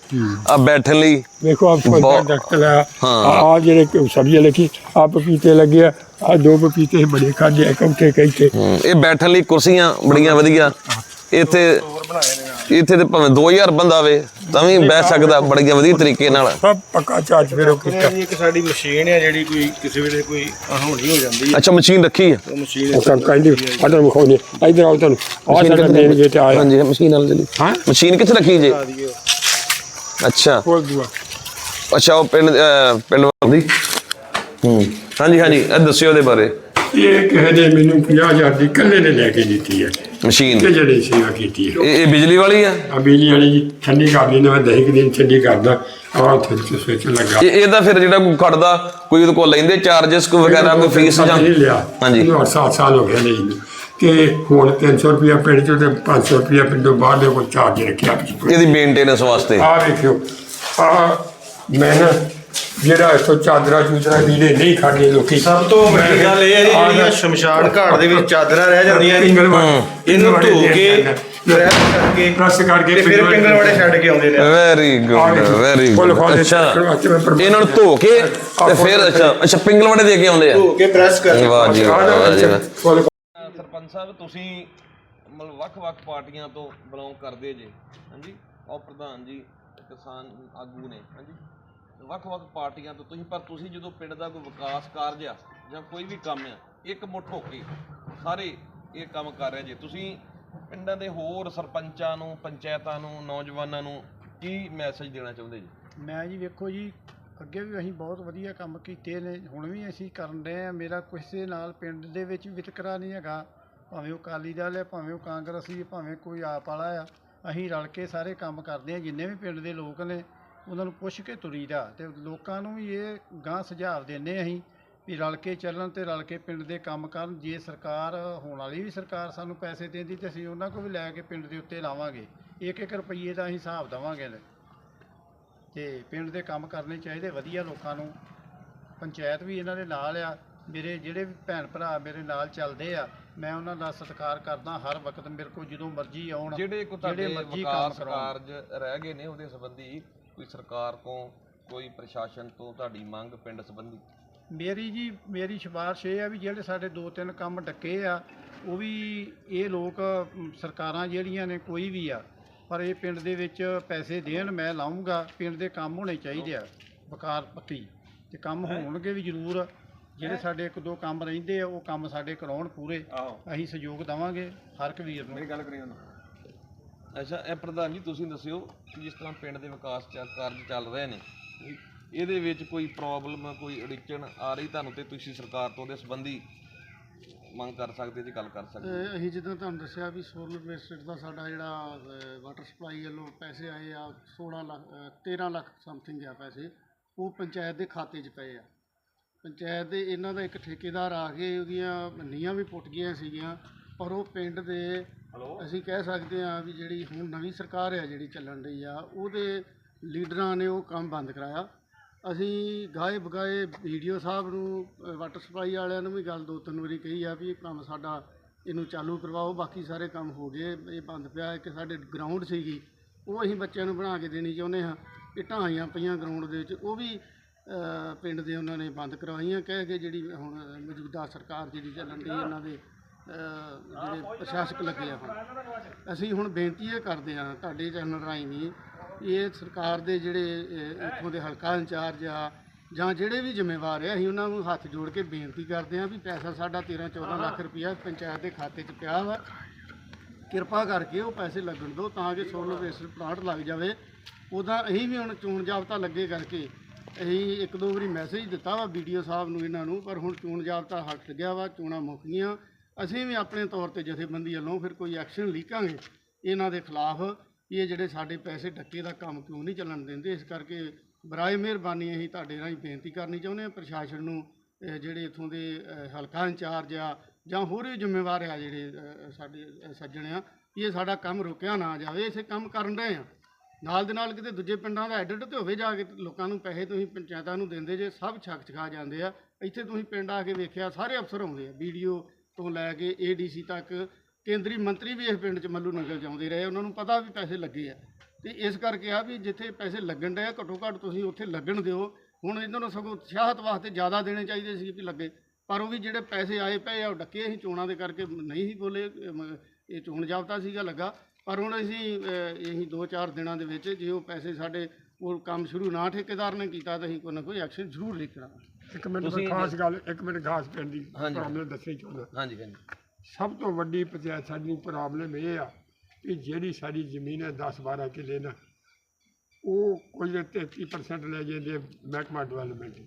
ਆ ਬੈਠਣ ਲਈ
ਵੇਖੋ ਆਪ ਕੋਈ ਦਰਖਤ ਲਾਇਆ। ਆ। ਜਿਹੜੇ ਸਬਜ਼ੀਆਂ ਲੱਗੀ ਆ ਪਪੀਤੇ ਲੱਗੇ ਆ। ਦੋ ਪਪੀਤੇ ਬੜੇ ਖਾਦੇ ਕੌਟੇ ਕਈਤੇ
ਇਹ ਬੈਠਣ ਲਈ ਕੁਰਸੀਆਂ ਬੜੀਆਂ ਵਧੀਆ। ਇੱਥੇ ਇੱਥੇ ਤੇ ਭਾਵੇਂ 2000 ਬੰਦਾ ਆਵੇ ਤਾਂ ਵੀ ਬਹਿ ਸਕਦਾ ਬੜੀਆਂ ਵਧੀਆ ਤਰੀਕੇ ਨਾਲ।
ਸਭ ਪੱਕਾ ਚਾਰਜ ਫਿਰ ਉਹ ਕੀਤਾ।
ਇਹ ਇੱਕ ਸਾਡੀ ਮਸ਼ੀਨ ਹੈ ਜਿਹੜੀ ਕੋਈ ਕਿਸੇ ਵੇਲੇ ਕੋਈ ਅਣਹੋਣੀ ਹੋ ਜਾਂਦੀ। ਹੈ
ਅੱਛਾ ਮਸ਼ੀਨ ਰੱਖੀ ਹੈ
ਉਹ ਮਸ਼ੀਨ
ਉਹ ਕਹਿੰਦੇ ਆਦਰ ਮੁਖਾਉਣੇ ਇਧਰ ਆਓ ਤੁਹਾਨੂੰ। ਆ ਸਾਡਾ ਮੇਨ ਗੇਟ ਆਇਆ
ਹਾਂਜੀ ਮਸ਼ੀਨ ਨਾਲ ਚਲੀ।
ਹਾਂ?
ਮਸ਼ੀਨ ਕਿੱਥੇ ਰੱਖੀ ਜੇ? ਅੱਛਾ।
ਖੋਲ ਦੂਆ।
ਅੱਛਾ ਉਹ ਪਿੰਡ ਪਿੰਡ ਵਾਲੀ। ਹੂੰ। ਹਾਂਜੀ ਹਾਂਜੀ ਇਹ ਦੱਸਿਓ ਉਹਦੇ ਬਾਰੇ।
ਇਹ ਕਿਸੇ ਨੇ ਮੈਨੂੰ 50000 ਦੀ ਕੱਲੇ ਨੇ ਲੈ ਕੇ ਦਿੱਤੀ ਹੈ।
ਮਸ਼ੀਨ।
ਤੇ ਜਿਹੜੇ ਸੇਵਾ ਕੀਤੀ ਹੈ।
ਇਹ ਇਹ ਬਿਜਲੀ ਵਾਲੀ ਆ?
ਆ ਬਿਜਲੀ ਵਾਲੀ ਜੀ ਠੰਡੀ ਕਰ ਲਈ ਨਾ ਮੈਂ ਦਹੀਂ ਕੁ ਦਿਨ ਠੰਡੀ ਕਰਦਾ ਆ ਉੱਥੇ ਸਵਿਚ ਲੱਗਾ।
ਇਹ ਇਹਦਾ ਫਿਰ ਜਿਹੜਾ ਕੋਈ ਖੜਦਾ ਕੋਈ ਉਹਦੇ ਕੋਲ ਲੈਂਦੇ ਚਾਰजेस ਕੋਈ ਵਗੈਰਾ ਕੋਈ ਫੀਸ ਜਾਂ
ਨਹੀਂ ਲਿਆ।
ਹਾਂਜੀ।
ਇਹਨੂੰ 8 ਸਾਲ ਹੋ ਗਏ ਇਹਨੂੰ। ਤੇ ਹੁਣ 300 ਰੁਪਿਆ ਪਿੰਡ ਚੋਂ ਤੇ 500 ਰੁਪਿਆ ਪਿੰਡੋਂ ਬਾਹਰ ਦੇ ਕੋਲ ਚਾਰਜ ਰੱਖਿਆ।
ਇਹਦੀ ਮੇਨਟੇਨੈਂਸ ਵਾਸਤੇ।
ਆ ਵੇਖਿਓ। ਆ ਮੈਂ ਨਾ ਜਿਹੜਾ ਇਥੋਂ ਚਾਦਰਾਂ ਚੂਦਰਾਂ ਲੀੜੇ ਨਹੀਂ ਖਾਣੇ ਲੋਕੀ।
ਸਭ ਤੋਂ ਵੱਡੀ ਗੱਲ ਇਹ ਹੈ ਜੀ ਜਿਹੜੀਆਂ ਸ਼ਮਸ਼ਾਨ ਘਾਟ ਦੇ ਵਿੱਚ ਚਾਦਰਾਂ ਰਹਿ ਜਾਂਦੀਆਂ ਨੇ
ਪਿੰਗਲਵਾੜੇ
ਇਹਨੂੰ ਧੋ ਕੇ ਪ੍ਰੈਸ ਕਰਕੇ
ਪ੍ਰੈਸ ਕਰਕੇ
ਤੇ ਫਿਰ ਪਿੰਗਲ ਵਾਲੇ ਛੱਡ ਕੇ ਆਉਂਦੇ ਨੇ।
Very good very
full
good ਅੱਛਾ। ਇਹਨਾਂ ਨੂੰ ਧੋ ਕੇ ਤੇ ਫਿਰ ਅੱਛਾ ਅੱਛਾ ਪਿੰਗਲਵਾੜੇ ਦੇ ਕੇ ਆਉਂਦੇ ਆ।
ਧੋ ਕੇ ਪ੍ਰੈਸ ਕਰਕੇ
ਵਾਹ ਜੀ ਵਾਹ, ਵਾਹ ਜੀ ਵਾਹ।
ਫੁੱਲ
ਸਰਪੰਚ ਸਾਹਿਬ ਤੁਸੀਂ ਮਤਲਬ ਵੱਖ-ਵੱਖ ਪਾਰਟੀਆਂ ਤੋਂ ਬਿਲੋਂਗ ਕਰਦੇ ਜੇ ਹਾਂਜੀ? ਉਹ ਪ੍ਰਧਾਨ ਜੀ ਕਿਸਾਨ ਆਗੂ ਨੇ ਹਾਂਜੀ? ਵੱਖ-ਵੱਖ ਪਾਰਟੀਆਂ ਤੋਂ ਤੁਸੀਂ, ਪਰ ਤੁਸੀਂ ਜਦੋਂ ਪਿੰਡ ਦਾ ਕੋਈ ਵਿਕਾਸ ਕਾਰਜ ਆ ਜਾਂ ਕੋਈ ਵੀ ਕੰਮ ਆ, ਇੱਕ ਮੁੱਠ ਹੋ ਕੇ ਸਾਰੇ ਇਹ ਕੰਮ ਕਰ ਰਹੇ ਜੇ। ਤੁਸੀਂ ਪਿੰਡਾਂ ਦੇ ਹੋਰ ਸਰਪੰਚਾਂ ਨੂੰ, ਪੰਚਾਇਤਾਂ ਨੂੰ, ਨੌਜਵਾਨਾਂ ਨੂੰ ਕੀ ਮੈਸੇਜ ਦੇਣਾ ਚਾਹੁੰਦੇ ਜੀ?
ਮੈਂ ਜੀ ਵੇਖੋ ਜੀ, ਅੱਗੇ ਵੀ ਅਸੀਂ ਬਹੁਤ ਵਧੀਆ ਕੰਮ ਕੀਤੇ ਨੇ, ਹੁਣ ਵੀ ਅਸੀਂ ਕਰਨ ਰਹੇ ਆ। ਮੇਰਾ ਕਿਸੇ ਨਾਲ ਪਿੰਡ ਦੇ ਵਿੱਚ ਵਿਤਕਰਾ ਨਹੀਂ ਹੈਗਾ। ਭਾਵੇਂ ਉਹ ਅਕਾਲੀ ਦਲ ਹੈ ਭਾਵੇਂ ਉਹ ਕਾਂਗਰਸੀ ਹੈ ਭਾਵੇਂ ਕੋਈ ਆਪ ਵਾਲਾ ਆ। ਅਸੀਂ ਰਲ ਕੇ ਸਾਰੇ ਕੰਮ ਕਰਦੇ ਆ, ਜਿੰਨੇ ਵੀ ਪਿੰਡ ਦੇ ਲੋਕ ਨੇ। ਉਹਨਾਂ ਨੂੰ ਪੁੱਛ ਕੇ ਤੁਰੀਦਾ ਤੇ ਲੋਕਾਂ ਨੂੰ ਵੀ ਇਹ ਗਾਂ ਸੁਝਾਅ ਦਿੰਨੇ ਅਸੀਂ ਵੀ ਰਲ ਕੇ ਚੱਲਣ ਤੇ ਰਲ ਕੇ ਪਿੰਡ ਦੇ ਕੰਮ ਕਰਨ। ਜੇ ਸਰਕਾਰ ਹੋਣ ਵਾਲੀ ਵੀ ਸਰਕਾਰ ਸਾਨੂੰ ਪੈਸੇ ਦਿੰਦੀ ਤੇ ਅਸੀਂ ਉਹਨਾਂ ਕੋਲ ਵੀ ਲੈ ਕੇ ਪਿੰਡ ਦੇ ਉੱਤੇ ਲਾਵਾਂਗੇ। ਇੱਕ ਇੱਕ ਰੁਪਈਏ ਦਾ ਅਸੀਂ ਹਿਸਾਬ ਦੇਵਾਂਗੇ। ਤੇ ਪਿੰਡ ਦੇ ਕੰਮ ਕਰਨੇ ਚਾਹੀਦੇ ਵਧੀਆ ਲੋਕਾਂ ਨੂੰ। ਪੰਚਾਇਤ ਵੀ ਇਹਨਾਂ ਦੇ ਨਾਲ ਆ। ਮੇਰੇ ਜਿਹੜੇ ਵੀ ਭੈਣ ਭਰਾ ਮੇਰੇ ਨਾਲ ਚੱਲਦੇ ਆ ਮੈਂ ਉਹਨਾਂ ਦਾ ਸਤਿਕਾਰ ਕਰਦਾ ਹਰ ਵਕਤ। ਮੇਰੇ ਕੋਲ ਜਦੋਂ ਮਰਜ਼ੀ ਆਉਣ
ਜਿਹੜੇ ਕੋ ਤੁਹਾਡੇ
ਮਰਜ਼ੀ ਕੰਮ
ਵਿਕਾਸ
ਕਰਾਉਣ।
ਕਾਰਜ ਰਹਿ ਗਏ ਨੇ ਉਹਦੇ ਸੰਬੰਧੀ ਕੋਈ ਸਰਕਾਰ ਤੋਂ ਕੋਈ ਪ੍ਰਸ਼ਾਸਨ ਤੋਂ ਤੁਹਾਡੀ ਮੰਗ ਪਿੰਡ ਸੰਬੰਧੀ?
ਮੇਰੀ ਜੀ ਮੇਰੀ ਸਿਫਾਰਿਸ਼ ਇਹ ਆ ਵੀ ਜਿਹੜੇ ਸਾਡੇ ਦੋ ਤਿੰਨ ਕੰਮ ਡੱਕੇ ਆ ਉਹ ਵੀ ਇਹ ਲੋਕ ਸਰਕਾਰਾਂ ਜਿਹੜੀਆਂ ਨੇ ਕੋਈ ਵੀ ਆ ਪਰ ਇਹ ਪਿੰਡ ਦੇ ਵਿੱਚ ਪੈਸੇ ਦੇਣ ਮੈਂ ਲਾਉਂਗਾ ਪਿੰਡ ਦੇ ਕੰਮ ਹੋਣੇ ਚਾਹੀਦੇ ਆ ਵਕਾਰ ਪੱਕੀ ਤੇ ਕੰਮ ਹੋਣਗੇ ਵੀ ਜ਼ਰੂਰ ਜਿਹੜੇ ਸਾਡੇ ਇੱਕ ਦੋ ਕੰਮ ਰਹਿੰਦੇ ਆ ਉਹ ਕੰਮ ਸਾਡੇ ਕਰਾਉਣ ਪੂਰੇ। ਅਸੀਂ ਸਹਿਯੋਗ ਦੇਵਾਂਗੇ ਹਰ ਇੱਕ ਵੀਰ ਨੂੰ।
ਗੱਲ ਕਰੀ ਅੱਛਾ ਇਹ ਪ੍ਰਧਾਨ ਜੀ ਤੁਸੀਂ ਦੱਸਿਓ ਕਿ ਜਿਸ ਤਰ੍ਹਾਂ ਪਿੰਡ ਦੇ ਵਿਕਾਸ ਚ ਕਾਰਜ ਚੱਲ ਰਹੇ ਨੇ ਇਹਦੇ ਵਿੱਚ ਕੋਈ ਪ੍ਰੋਬਲਮ ਕੋਈ ਅੜਿੱਚਣ ਆ ਰਹੀ ਤੁਹਾਨੂੰ ਤੇ ਤੁਸੀਂ ਸਰਕਾਰ ਤੋਂ ਉਹਦੇ ਸੰਬੰਧੀ ਮੰਗ ਕਰ ਸਕਦੇ ਜੀ ਗੱਲ ਕਰ ਸਕਦੇ
ਤੇ ਅਸੀਂ ਜਿੱਦਾਂ ਤੁਹਾਨੂੰ ਦੱਸਿਆ ਵੀ ਸੋਲਰ ਬੇਸਡ ਦਾ ਸਾਡਾ ਜਿਹੜਾ ਵਾਟਰ ਸਪਲਾਈ ਵੱਲੋਂ ਪੈਸੇ ਆਏ ਆ 16 ਲੱਖ ਅ, 13 ਲੱਖ ਸਮਥਿੰਗ ਆ ਪੈਸੇ ਉਹ ਪੰਚਾਇਤ ਦੇ ਖਾਤੇ 'ਚ ਪਏ ਆ। ਪੰਚਾਇਤ ਦੇ ਇਹਨਾਂ ਦਾ ਇੱਕ ਠੇਕੇਦਾਰ ਆ ਕੇ ਉਹਦੀਆਂ ਨੀਹਾਂ ਵੀ ਪੁੱਟ ਗਈਆਂ ਸੀਗੀਆਂ ਪਰ ਉਹ ਪਿੰਡ ਦੇ ਅਸੀਂ ਕਹਿ ਸਕਦੇ ਹਾਂ ਵੀ ਜਿਹੜੀ ਹੁਣ ਨਵੀਂ ਸਰਕਾਰ ਆ ਜਿਹੜੀ ਚੱਲਣ ਰਹੀ ਆ, ਉਹਦੇ ਲੀਡਰਾਂ ਨੇ ਉਹ ਕੰਮ ਬੰਦ ਕਰਾਇਆ। ਅਸੀਂ ਗਾਏ ਬਗਾਏ ਵੀਡੀਓ ਸਾਹਿਬ ਨੂੰ ਵਾਟਰ ਸਪਲਾਈ ਵਾਲਿਆਂ ਨੂੰ ਵੀ ਗੱਲ ਦੋ ਤਿੰਨ ਵਾਰੀ ਕਹੀ ਆ ਵੀ ਇਹ ਕੰਮ ਸਾਡਾ ਇਹਨੂੰ ਚਾਲੂ ਕਰਵਾਓ, ਬਾਕੀ ਸਾਰੇ ਕੰਮ ਹੋ ਗਏ, ਇਹ ਬੰਦ ਪਿਆ, ਇੱਕ ਸਾਡੇ ਗਰਾਊਂਡ ਸੀਗੀ, ਉਹ ਅਸੀਂ ਬੱਚਿਆਂ ਨੂੰ ਬਣਾ ਕੇ ਦੇਣੀ ਚਾਹੁੰਦੇ ਹਾਂ। ਇੱਟਾਂ ਆਈਆਂ ਪਈਆਂ ਗਰਾਊਂਡ ਦੇ ਵਿੱਚ, ਉਹ ਵੀ ਪਿੰਡ ਦੇ ਉਹਨਾਂ ਨੇ ਬੰਦ ਕਰਵਾਈਆਂ, ਕਹਿ ਕੇ ਜਿਹੜੀ ਹੁਣ ਮੌਜੂਦਾ ਸਰਕਾਰ ਜਿਹੜੀ ਚੱਲਣ ਦੀ ਇਹਨਾਂ ਦੇ ਜਿਹੜੇ ਪ੍ਰਸ਼ਾਸਕ ਲੱਗੇ ਆ ਹੁਣ। ਅਸੀਂ ਹੁਣ ਬੇਨਤੀ ਇਹ ਕਰਦੇ ਆ ਤੁਹਾਡੇ ਚੈਨਲ ਰਾਹੀਂ ਵੀ ਇਹ ਸਰਕਾਰ ਦੇ ਜਿਹੜੇ ਇੱਥੋਂ ਦੇ ਹਲਕਾ ਇੰਚਾਰਜ ਆ, ਜਾਂ ਜਿਹੜੇ ਵੀ ਜ਼ਿੰਮੇਵਾਰ ਆ, ਅਸੀਂ ਉਹਨਾਂ ਨੂੰ ਹੱਥ ਜੋੜ ਕੇ ਬੇਨਤੀ ਕਰਦੇ ਆ ਵੀ ਪੈਸਾ ਸਾਡਾ 13 14 ਲੱਖ ਰੁਪਇਆ ਪੰਚਾਇਤ ਦੇ ਖਾਤੇ 'ਚ ਪਿਆ ਵਾ। ਕਿਰਪਾ ਕਰਕੇ ਉਹ ਪੈਸੇ ਲੱਗਣ ਦਿਓ ਤਾਂ ਕਿ ਸੋਲਰ ਬੇਸਡ ਪਲਾਂਟ ਲੱਗ ਜਾਵੇ। ਉਹਦਾ ਅਸੀਂ ਵੀ ਹੁਣ ਚੋਣ ਜਾਬਤਾ ਲੱਗੇ ਕਰਕੇ ਅਸੀਂ ਇੱਕ ਦੋ ਵਾਰੀ ਮੈਸੇਜ ਦਿੱਤਾ ਵਾ ਵੀਡੀਓ ਸਾਹਿਬ ਨੂੰ ਇਹਨਾਂ ਨੂੰ, ਪਰ ਹੁਣ ਚੋਣ ਜਾਬਤਾ ਹਟ ਗਿਆ ਵਾ, ਚੋਣਾਂ ਮੁੱਕ ਗਈਆਂ। ਅਸੀਂ ਵੀ ਆਪਣੇ ਤੌਰ ਤੇ ਜਥੇਬੰਦੀ ਵੱਲੋਂ ਫਿਰ ਕੋਈ ਐਕਸ਼ਨ ਲੀਕਾਂਗੇ ਇਹਨਾਂ ਦੇ ਖਿਲਾਫ ਇਹ ਜਿਹੜੇ ਸਾਡੇ ਪੈਸੇ ਡੱਕੇ ਦਾ ਕੰਮ ਕਿਉਂ ਨਹੀਂ ਚੱਲਣ ਦਿੰਦੇ? ਇਸ ਕਰਕੇ ਬਰਾਏ ਮਿਹਰਬਾਨੀ ਅਸੀਂ ਤੁਹਾਡੇ ਰਾਹੀਂ ਬੇਨਤੀ ਕਰਨੀ ਚਾਹੁੰਦੇ ਹਾਂ, ਪ੍ਰਸ਼ਾਸਨ ਨੂੰ ਜਿਹੜੇ ਇਥੋਂ ਦੇ ਹਲਕਾ ਇੰਚਾਰਜ ਆ ਜਾਂ ਹੋਰ ਵੀ ਜ਼ਿੰਮੇਵਾਰ ਆ ਜਿਹੜੇ ਸਾਡੇ ਸੱਜਣ ਆ ਵੀ ਇਹ ਸਾਡਾ ਕੰਮ ਰੁਕਿਆ ਨਾ ਜਾਵੇ, ਇਸੇ ਕੰਮ ਕਰਨ ਰਹੇ ਆ। ਨਾਲ ਦੇ ਨਾਲ ਕਿਤੇ ਦੂਜੇ ਪਿੰਡਾਂ ਦਾ ਐਡਿਟ ਤੇ ਹੋਵੇ, ਜਾ ਕੇ ਲੋਕਾਂ ਨੂੰ ਪੈਸੇ ਤੁਸੀਂ ਪੰਚਾਇਤਾਂ ਨੂੰ ਦਿੰਦੇ ਜੇ, ਸਭ ਛੱਕ ਛਕਾ ਜਾਂਦੇ ਆ। ਇੱਥੇ ਤੁਸੀਂ ਪਿੰਡ ਆ ਕੇ ਵੇਖਿਆ, ਸਾਰੇ ਅਫਸਰ ਆਉਂਦੇ ਆ, ਵੀਡੀਓ ਤੋਂ ਲੈ ਕੇ ਏਡੀਸੀ ਤੱਕ ਕੇਂਦਰੀ ਮੰਤਰੀ ਵੀ ਇਸ ਪਿੰਡ 'ਚ ਮੱਲੂ ਨੰਗਲ ਜਾਂਦੇ ਰਹੇ ਉਹਨਾਂ ਨੂੰ ਪਤਾ ਵੀ ਪੈਸੇ ਲੱਗੇ ਆ। ਤੇ ਇਸ ਕਰਕੇ ਆ ਵੀ ਜਿੱਥੇ ਪੈਸੇ ਲੱਗਣ ਡਏ ਆ ਘੱਟੋ ਘੱਟ ਤੁਸੀਂ ਉੱਥੇ ਲੱਗਣ ਦਿਓ। ਹੁਣ ਇਹਨਾਂ ਨੂੰ ਸਗੋਂ ਉਤਸ਼ਾਹਤ ਵਾਸਤੇ ਜ਼ਿਆਦਾ ਦੇਣੇ ਚਾਹੀਦੇ ਸੀ ਵੀ ਲੱਗੇ। ਪਰ ਉਹ ਵੀ ਜਿਹੜੇ ਪੈਸੇ ਆਏ ਪਏ ਆ ਉਹ ਡੱਕੇ ਅਸੀਂ ਚੋਣਾਂ ਦੇ ਕਰਕੇ ਨਹੀਂ ਸੀ ਬੋਲੇ ਅਮ, ਇਹ ਚੋਣ ਜਾਬਤਾ ਸੀਗਾ ਲੱਗਾ। ਪਰ ਹੁਣ ਅਸੀਂ ਅ, ਇਹੀ 2-4 ਦਿਨਾਂ ਦੇ ਵਿੱਚ ਜੇ ਉਹ ਪੈਸੇ ਸਾਡੇ ਉਹ ਕੰਮ ਸ਼ੁਰੂ ਨਾ ਠੇਕੇਦਾਰ ਨੇ ਕੀਤਾ ਤਾਂ ਅਸੀਂ ਕੋਈ ਨਾ ਕੋਈ ਐਕਸ਼ਨ ਜ਼ਰੂਰ ਲਿਖਣਾ
ਇੱਕ ਮਿੰਟ ਮੈਂ ਖਾਸ ਗੱਲ ਇੱਕ ਮਿੰਟ ਖਾਸ ਪਿੰਡ ਦੀ
ਹਾਂਜੀ।
ਪ੍ਰੋਬਲਮ ਦੱਸਣੀ ਚਾਹੁੰਦਾ।
ਹਾਂਜੀ ਹਾਂਜੀ
ਸਭ ਤੋਂ ਵੱਡੀ ਪੰਚਾਇਤ ਸਾਡੀ ਪ੍ਰੋਬਲਮ ਇਹ ਆ ਕਿ ਜਿਹੜੀ ਸਾਡੀ ਜ਼ਮੀਨ ਹੈ 10 12 ਕਿੱਲੇ ਨਾ ਉਹ ਕੁਝ 33% ਲੈ ਜਾਂਦੇ ਮਹਿਕਮਾ ਡਿਵੈਲਪਮੈਂਟ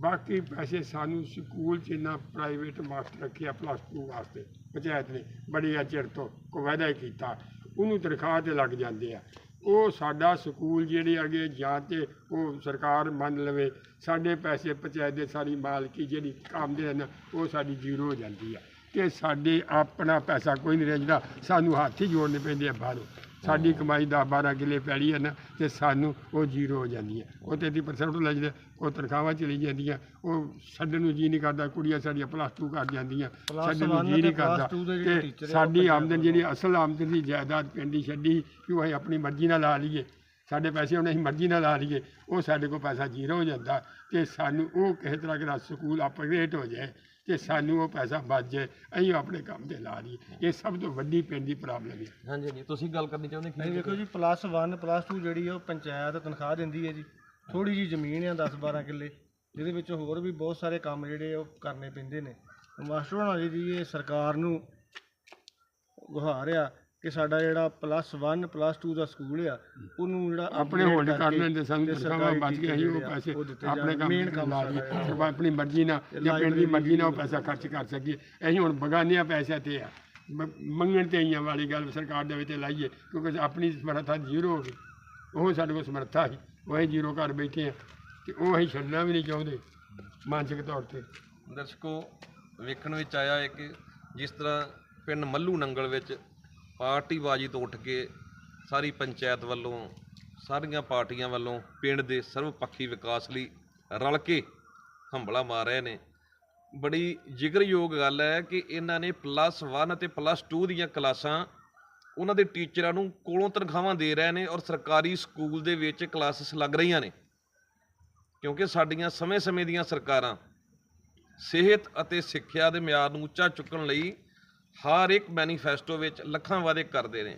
ਬਾਕੀ ਪੈਸੇ ਸਾਨੂੰ ਸਕੂਲ ਚ ਨਾ ਪ੍ਰਾਈਵੇਟ ਮਾਸਟਰ ਰੱਖਿਆ ਪਲੱਸ 2 ਵਾਸਤੇ ਪੰਚਾਇਤ ਨੇ ਬੜੀ ਆ ਚਿਰ ਤੋਂ ਕੋਈ ਵਾਅਦਾ ਕੀਤਾ। ਉਹਨੂੰ ਤਨਖਾਹ ਤੇ ਲੱਗ ਜਾਂਦੇ ਆ। ਉਹ ਸਾਡਾ ਸਕੂਲ ਜਿਹੜੇ ਅੱਗੇ ਜਾਂ ਤੇ ਉਹ ਸਰਕਾਰ ਮੰਨ ਲਵੇ, ਸਾਡੇ ਪੈਸੇ ਪੰਚਾਇਤ ਦੇ ਸਾਰੀ ਮਾਲਕੀ ਜਿਹੜੀ ਕੰਮ ਹਨ, ਉਹ ਸਾਡੀ ਜ਼ੀਰੋ ਹੋ ਜਾਂਦੀ ਆ। ਕਿ ਸਾਡੇ ਆਪਣਾ ਪੈਸਾ ਕੋਈ ਨਹੀਂ ਰਹਿੰਦਾ, ਸਾਨੂੰ ਹੱਥ ਹੀ ਜੋੜਨੇ ਪੈਂਦੇ ਆ ਬਾਹਰੋਂ। ਸਾਡੀ ਕਮਾਈ ਦਾ 12 ਕਿੱਲੇ ਪੈਲੀ ਹੈ ਨਾ ਤੇ ਸਾਨੂੰ ਉਹ ਜ਼ੀਰੋ ਹੋ ਜਾਂਦੀ ਹੈ ਉਹ 33% ਲੈ ਜਾਂਦੇ ਉਹ ਤਨਖਾਹਾਂ ਚਲੀ ਜਾਂਦੀਆਂ ਉਹ ਛੱਡਣ ਨੂੰ ਜੀ ਨਹੀਂ ਕਰਦਾ ਕੁੜੀਆਂ ਸਾਡੀਆਂ ਪਲੱਸ 2 ਕਰ ਜਾਂਦੀਆਂ ਛੱਡਣ ਨੂੰ ਜੀ ਨਹੀਂ ਕਰਦਾ। ਤੇ ਸਾਡੀ ਆਮਦਨ ਜਿਹੜੀ ਅਸਲ ਆਮਦਨ ਦੀ ਜਾਇਦਾਦ ਪਿੰਡੀ ਛੱਡੀ ਕਿ ਉਹ ਅਸੀਂ ਆਪਣੀ ਮਰਜ਼ੀ ਨਾਲ ਲਾ ਲਈਏ। ਸਾਡੇ ਪੈਸੇ ਹੁਣ ਅਸੀਂ ਮਰਜ਼ੀ ਨਾਲ ਲਾ ਲਈਏ ਉਹ ਸਾਡੇ ਕੋਲ ਪੈਸਾ ਜ਼ੀਰੋ ਹੋ ਜਾਂਦਾ ਤੇ ਸਾਨੂੰ ਉਹ ਕਿਸੇ ਤਰ੍ਹਾਂ ਦਾ ਸਕੂਲ ਅਪਗ੍ਰੇਡ ਹੋ ਜਾਏ ਤੇ ਸਾਨੂੰ ਉਹ ਪੈਸਾ ਬਚ ਜਾਏ ਅਸੀਂ ਆਪਣੇ ਕੰਮ ਤੇ ਲਾ ਲਈਏ। ਇਹ ਸਭ ਤੋਂ ਵੱਡੀ ਪਿੰਡ ਦੀ ਪ੍ਰੋਬਲਮ ਹੈ
ਹਾਂਜੀ ਹਾਂਜੀ। ਤੁਸੀਂ ਗੱਲ ਕਰਨੀ ਚਾਹੁੰਦੇ
ਨਹੀਂ ਵੇਖੋ ਜੀ ਪਲੱਸ 1 ਪਲੱਸ 2 ਜਿਹੜੀ ਆ ਉਹ ਪੰਚਾਇਤ ਤਨਖਾਹ ਦਿੰਦੀ ਹੈ ਜੀ। ਥੋੜੀ ਜੀ ਜ਼ਮੀਨ ਆ 10 12 ਕਿੱਲੇ ਜਿਹਦੇ ਵਿੱਚ ਹੋਰ ਵੀ ਬਹੁਤ ਸਾਰੇ ਕੰਮ ਜਿਹੜੇ ਆ ਉਹ ਕਰਨੇ ਪੈਂਦੇ ਨੇ। ਮਾਸਟਰ ਹੋਣਾ ਜੀ ਦੀ ਇਹ ਸਰਕਾਰ ਨੂੰ ਗੁਹਾਰ ਆ ਕਿ ਸਾਡਾ ਜਿਹੜਾ ਪਲੱਸ 1 ਪਲੱਸ 2 ਦਾ ਸਕੂਲ ਆ ਉਹਨੂੰ ਜਿਹੜਾ
ਆਪਣੇ ਹੋਲਡ ਕਰ ਲੈਣ ਤੇ ਸਾਨੂੰ ਤਨਖਾਹਾਂ
ਸਰਕਾਰੀ
ਬਚ ਗਈਆਂ ਅਸੀਂ ਉਹ ਪੈਸੇ ਆਪਣੇ। ਕੰਮ ਲਾ ਲਈਏ ਆਪਣੀ ਮਰਜ਼ੀ ਨਾਲ ਜਾਂ ਪਿੰਡ ਦੀ ਮਰਜ਼ੀ ਨਾਲ ਉਹ ਪੈਸਾ ਖਰਚ ਕਰ ਸਕੀਏ। ਅਸੀਂ ਹੁਣ ਬਗਾਨਿਆਂ ਪੈਸਿਆਂ ਤੇ ਆ। ਮੰਗਣ ਤੇ ਆਈਆਂ ਵਾਲੀ ਗੱਲ ਸਰਕਾਰ ਦੇ ਵਿੱਚ ਲਾਈਏ ਕਿਉਂਕਿ ਆਪਣੀ ਸਮਰੱਥਾ ਜ਼ੀਰੋ ਹੋ ਗਈ। ਉਹ ਸਾਡੇ ਕੋਲ ਸਮਰੱਥਾ ਸੀ ਉਹ ਅਸੀਂ ਜ਼ੀਰੋ ਘਰ ਬੈਠੇ ਆ ਤੇ ਉਹ ਅਸੀਂ ਛੱਡਣਾ ਵੀ ਨਹੀਂ ਚਾਹੁੰਦੇ ਮਾਨਸਿਕ ਤੌਰ ਤੇ।
ਦਰਸ਼ਕੋ ਵੇਖਣ ਵਿੱਚ ਆਇਆ ਹੈ ਕਿ ਜਿਸ ਤਰ੍ਹਾਂ ਪਿੰਡ ਮੱਲੂ ਨੰਗਲ ਵਿੱਚ ਪਾਰਟੀਬਾਜ਼ੀ ਤੋਂ ਉੱਠ ਕੇ ਸਾਰੀ ਪੰਚਾਇਤ ਵੱਲੋਂ, ਸਾਰੀਆਂ ਪਾਰਟੀਆਂ ਵੱਲੋਂ ਪਿੰਡ ਦੇ ਸਰਵਪੱਖੀ ਵਿਕਾਸ ਲਈ ਰਲ ਕੇ ਹੰਬਲਾ ਮਾਰ ਰਹੇ ਨੇ। ਬੜੀ ਜ਼ਿਕਰਯੋਗ ਗੱਲ ਹੈ ਕਿ ਇਹਨਾਂ ਨੇ ਪਲੱਸ 1 ਅਤੇ ਪਲੱਸ 2 ਦੀਆਂ ਕਲਾਸਾਂ ਉਹਨਾਂ ਦੇ ਟੀਚਰਾਂ ਨੂੰ ਕੋਲੋਂ ਤਨਖਾਹਾਂ ਦੇ ਰਹੇ ਨੇ ਔਰ ਸਰਕਾਰੀ ਸਕੂਲ ਦੇ ਵਿੱਚ ਕਲਾਸਿਸ ਲੱਗ ਰਹੀਆਂ ਨੇ। ਕਿਉਂਕਿ ਸਾਡੀਆਂ ਸਮੇਂ-ਸਮੇਂ ਦੀਆਂ ਸਰਕਾਰਾਂ ਸਿਹਤ ਅਤੇ ਸਿੱਖਿਆ ਦੇ ਮਿਆਰ ਨੂੰ ਉੱਚਾ ਚੁੱਕਣ ਲਈ ਹਰ ਇੱਕ ਮੈਨੀਫੈਸਟੋ ਵਿੱਚ ਲੱਖਾਂ ਵਾਅਦੇ ਕਰਦੇ ਨੇ।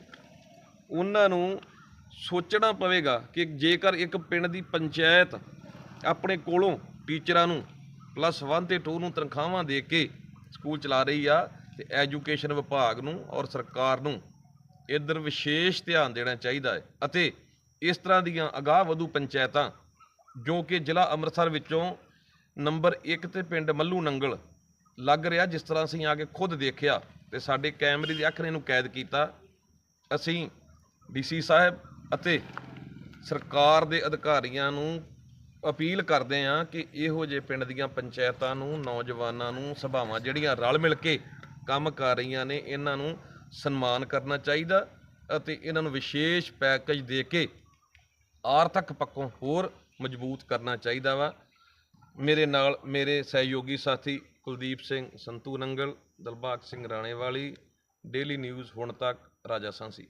ਉਹਨਾਂ ਨੂੰ ਸੋਚਣਾ ਪਵੇਗਾ ਕਿ ਜੇਕਰ ਇੱਕ ਪਿੰਡ ਦੀ ਪੰਚਾਇਤ ਆਪਣੇ ਕੋਲੋਂ ਟੀਚਰਾਂ ਨੂੰ ਪਲੱਸ 1 ਤੇ 2 ਨੂੰ ਤਨਖਾਹਾਂ ਦੇ ਕੇ ਸਕੂਲ ਚਲਾ ਰਹੀ ਆ ਤੇ ਐਜੂਕੇਸ਼ਨ ਵਿਭਾਗ ਨੂੰ ਔਰ ਸਰਕਾਰ ਨੂੰ ਇਧਰ ਵਿਸ਼ੇਸ਼ ਧਿਆਨ ਦੇਣਾ ਚਾਹੀਦਾ ਹੈ ਅਤੇ ਇਸ ਤਰ੍ਹਾਂ ਦੀਆਂ ਅਗਾਹ ਵਧੂ ਪੰਚਾਇਤਾਂ ਜੋ ਕਿ ਜ਼ਿਲ੍ਹਾ ਅੰਮ੍ਰਿਤਸਰ ਵਿੱਚੋਂ ਨੰਬਰ 1 ਤੇ ਪਿੰਡ ਮੱਲੂ ਨੰਗਲ ਲੱਗ ਰਿਹਾ ਜਿਸ ਤਰ੍ਹਾਂ ਅਸੀਂ ਆ ਕੇ ਖੁਦ ਦੇਖਿਆ ਤੇ ਸਾਡੇ ਕੈਮਰੇ ਦੀ ਅੱਖ ਨੇ ਇਹਨੂੰ ਕੈਦ ਕੀਤਾ। ਅਸੀਂ ਡੀਸੀ ਸਾਹਿਬ ਅਤੇ ਸਰਕਾਰ ਦੇ ਅਧਿਕਾਰੀਆਂ ਨੂੰ ਅਪੀਲ ਕਰਦੇ ਹਾਂ ਕਿ ਇਹੋ ਜਿਹੇ ਪਿੰਡ ਦੀਆਂ ਪੰਚਾਇਤਾਂ ਨੂੰ, ਨੌਜਵਾਨਾਂ ਨੂੰ, ਸਭਾਵਾਂ ਜਿਹੜੀਆਂ ਰਲ ਮਿਲ ਕੇ ਕੰਮ ਕਰ ਰਹੀਆਂ ਨੇ, ਇਹਨਾਂ ਨੂੰ ਸਨਮਾਨ ਕਰਨਾ ਚਾਹੀਦਾ ਅਤੇ ਇਹਨਾਂ ਨੂੰ ਵਿਸ਼ੇਸ਼ ਪੈਕੇਜ ਦੇ ਕੇ ਆਰਥਿਕ ਪੱਖੋਂ ਹੋਰ ਮਜ਼ਬੂਤ ਕਰਨਾ ਚਾਹੀਦਾ ਵਾ। ਮੇਰੇ ਨਾਲ ਮੇਰੇ ਸਹਿਯੋਗੀ ਸਾਥੀ ਕੁਲਦੀਪ ਸਿੰਘ ਸੰਤੂ ਨੰਗਲ ਦਿਲਬਾਗ ਸਿੰਘ ਰਾਣੇਵਾਲੀ ਡੇਲੀ ਨਿਊਜ਼ ਹੁਣ ਤੱਕ ਰਾਜਾ ਸਾਂਸੀ